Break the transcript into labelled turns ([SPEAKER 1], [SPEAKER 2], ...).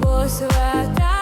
[SPEAKER 1] посвята.